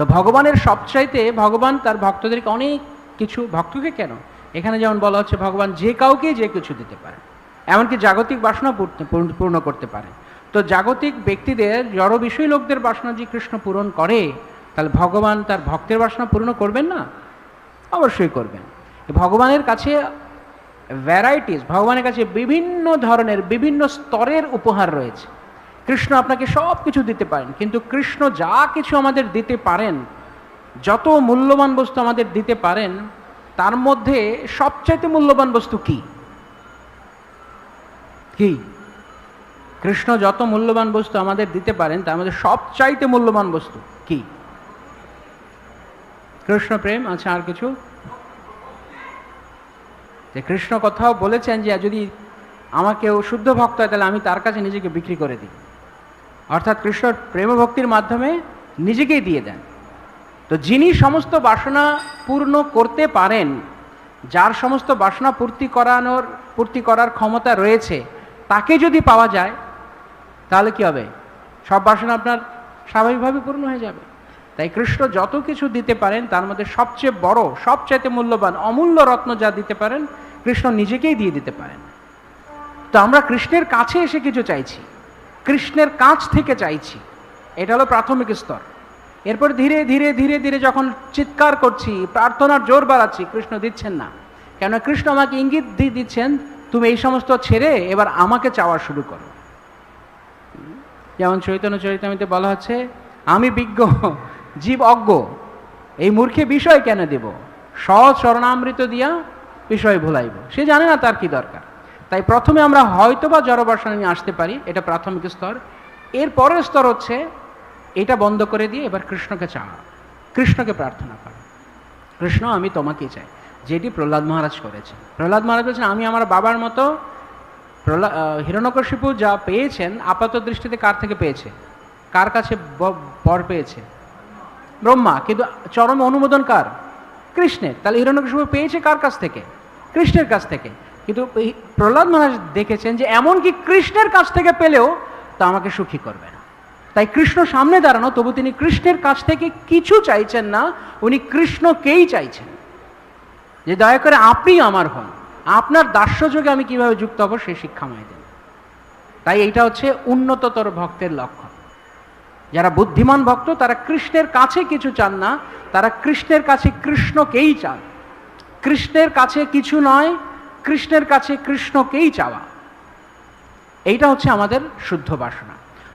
তো ভগবানের সবচাইতে, ভগবান তার ভক্তদেরকে অনেক কিছু, ভক্তকে কেন? এখানে যেমন বলা হচ্ছে, ভগবান যে কাউকে যে কিছু দিতে পারে। এমনকি জাগতিক বাসনা পূর্ণ- করতে পারে। তো জাগতিক ব্যক্তিদের, জড় বিষয় লোকদের বাসনা যে কৃষ্ণ পূরণ করে, তাহলে ভগবান তার ভক্তের বাসনা পূর্ণ করবেন না? অবশ্যই করবেন। ভগবানের কাছে ভ্যারাইটিস ভগবানের কাছে বিভিন্ন ধরনের, বিভিন্ন স্তরের উপহার রয়েছে। কৃষ্ণ আপনাকে সব কিছু দিতে পারেন, কিন্তু কৃষ্ণ যা কিছু আমাদের দিতে পারেন, যত মূল্যবান বস্তু আমাদের দিতে পারেন, তার মধ্যে সবচাইতে মূল্যবান বস্তু কি? কি? কৃষ্ণ যত মূল্যবান বস্তু আমাদের দিতে পারেন, তার মধ্যে সবচাইতে মূল্যবান বস্তু কি? কৃষ্ণ প্রেম আচ্ছা আর কিছু? যে কৃষ্ণ কথাও বলেছেন যে যদি আমাকেও শুদ্ধ ভক্ত হয়, তাহলে আমি তার কাছে নিজেকে বিক্রি করে দিই। অর্থাৎ কৃষ্ণ প্রেম ভক্তির মাধ্যমে নিজেকেই দিয়ে দেন। তো যিনি সমস্ত বাসনা পূর্ণ করতে পারেন, যার সমস্ত বাসনা পূর্তি করানোর, পূর্তি করার ক্ষমতা রয়েছে, তাকে যদি পাওয়া যায়, তাহলে কি হবে? সব বাসনা আপনার স্বাভাবিকভাবে পূর্ণ হয়ে যাবে। তাই কৃষ্ণ যত কিছু দিতে পারেন, তার মধ্যে সবচেয়ে বড়, সবচাইতে মূল্যবান, অমূল্য রত্ন যা দিতে পারেন, কৃষ্ণ নিজেকেই দিয়ে দিতে পারেন। তো আমরা কৃষ্ণের কাছে এসে কিছু চাইছি। কৃষ্ণের কাছ থেকে চাইছি। এটা হলো প্রাথমিক স্তর। এরপর ধীরে ধীরে ধীরে ধীরে যখন চিৎকার করছি, প্রার্থনার জোর বাড়াচ্ছি, কৃষ্ণ দিচ্ছেন না। কেন কৃষ্ণ আমাকে ইঙ্গিত দিয়ে দিচ্ছেন, তুমি এই সমস্ত ছেড়ে এবার আমাকে চাওয়া শুরু করো। যেমন চৈতন্য চরিতামিতে বলা হচ্ছে, আমি বিজ্ঞ, জীব অজ্ঞ, এই মূর্খে বিষয় কেন দেব? সহজ স্মরণামৃত দিয়া বিষয় ভুলাইব। সে জানে না তার কি দরকার। তাই প্রথমে আমরা হয়তো বা জড়বাসনা নিয়ে আসতে পারি, এটা প্রাথমিক স্তর। এর পরের স্তর হচ্ছে, এটা বন্ধ করে দিয়ে এবার কৃষ্ণকে চাওয়া কৃষ্ণকে প্রার্থনা করা। কৃষ্ণ, আমি তোমাকে চাই। যেটি প্রহ্লাদ মহারাজ করেছেন। প্রহ্লাদ মহারাজ বলছেন, আমি আমার বাবার মতো প্রহ্লাদ হিরণ্যকশিপু যা পেয়েছেন, আপাত দৃষ্টিতে কার থেকে পেয়েছে? কার কাছে বর পেয়েছে? ব্রহ্মা, কিন্তু চরম অনুমোদন কার? কৃষ্ণের। তাহলে হিরণ্যকশিপু পেয়েছে কার কাছ থেকে? কৃষ্ণের কাছ থেকে। কিন্তু প্রহ্লাদ মহারাজ দেখেছেন যে এমনকি কৃষ্ণের কাছ থেকে পেলেও তা আমাকে সুখী করবে না। তাই কৃষ্ণ সামনে দাঁড়ানো, তবু তিনি কৃষ্ণের কাছ থেকে কিছু চাইছেন না, উনি কৃষ্ণকেই চাইছেন। যে দয়া করে আপনি আমার হন, আপনার দাস্যযোগে আমি কীভাবে যুক্ত হব সেই শিক্ষা আমায় দেন। তাই এইটা হচ্ছে উন্নততর ভক্তের লক্ষণ। যারা বুদ্ধিমান ভক্ত, তারা কৃষ্ণের কাছে কিছু চান না, তারা কৃষ্ণের কাছে কৃষ্ণকেই চান। কৃষ্ণের কাছে কিছু নয় কৃষ্ণের কাছে কৃষ্ণকেই চাওয়া। এইটা হচ্ছে আমাদের শুদ্ধ বাসনা।